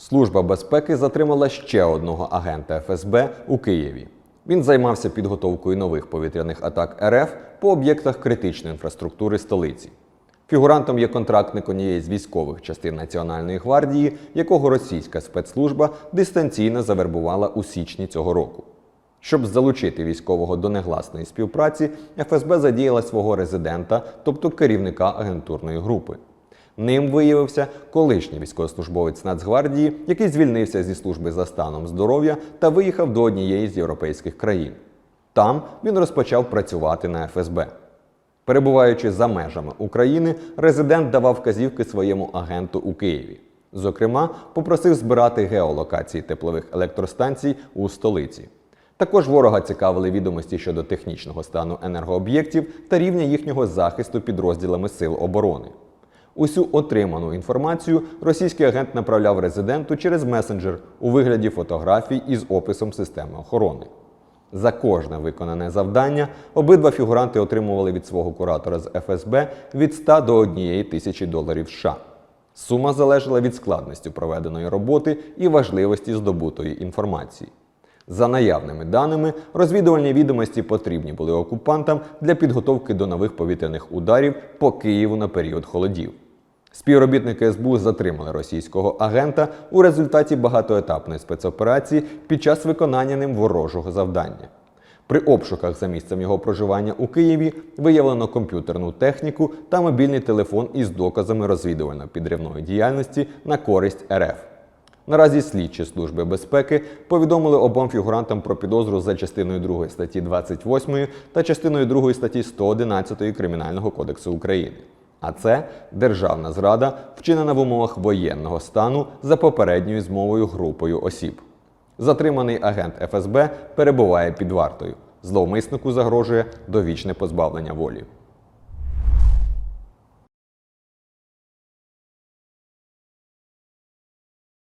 Служба безпеки затримала ще одного агента ФСБ у Києві. Він займався підготовкою нових повітряних атак РФ по об'єктах критичної інфраструктури столиці. Фігурантом є контрактник однієї з військових частин Національної гвардії, якого російська спецслужба дистанційно завербувала у січні цього року. Щоб залучити військового до негласної співпраці, ФСБ задіяла свого резидента, тобто керівника агентурної групи. Ним виявився колишній військовослужбовець Нацгвардії, який звільнився зі служби за станом здоров'я та виїхав до однієї з європейських країн. Там він розпочав працювати на ФСБ. Перебуваючи за межами України, резидент давав вказівки своєму агенту у Києві. Зокрема, попросив збирати геолокації теплових електростанцій у столиці. Також ворога цікавили відомості щодо технічного стану енергооб'єктів та рівня їхнього захисту підрозділами Сил оборони. Усю отриману інформацію російський агент направляв резиденту через месенджер у вигляді фотографій із описом системи охорони. За кожне виконане завдання обидва фігуранти отримували від свого куратора з ФСБ від 100 до 1 тисячі доларів США. Сума залежала від складності проведеної роботи і важливості здобутої інформації. За наявними даними, розвідувальні відомості потрібні були окупантам для підготовки до нових повітряних ударів по Києву на період холодів. Співробітники СБУ затримали російського агента у результаті багатоетапної спецоперації під час виконання ним ворожого завдання. При обшуках за місцем його проживання у Києві виявлено комп'ютерну техніку та мобільний телефон із доказами розвідувально-підривної діяльності на користь РФ. Наразі слідчі служби безпеки повідомили обом фігурантам про підозру за частиною 2 статті 28 та частиною 2 статті 111 Кримінального кодексу України. А це державна зрада, вчинена в умовах воєнного стану за попередньою змовою групою осіб. Затриманий агент ФСБ перебуває під вартою. Зловмиснику загрожує довічне позбавлення волі.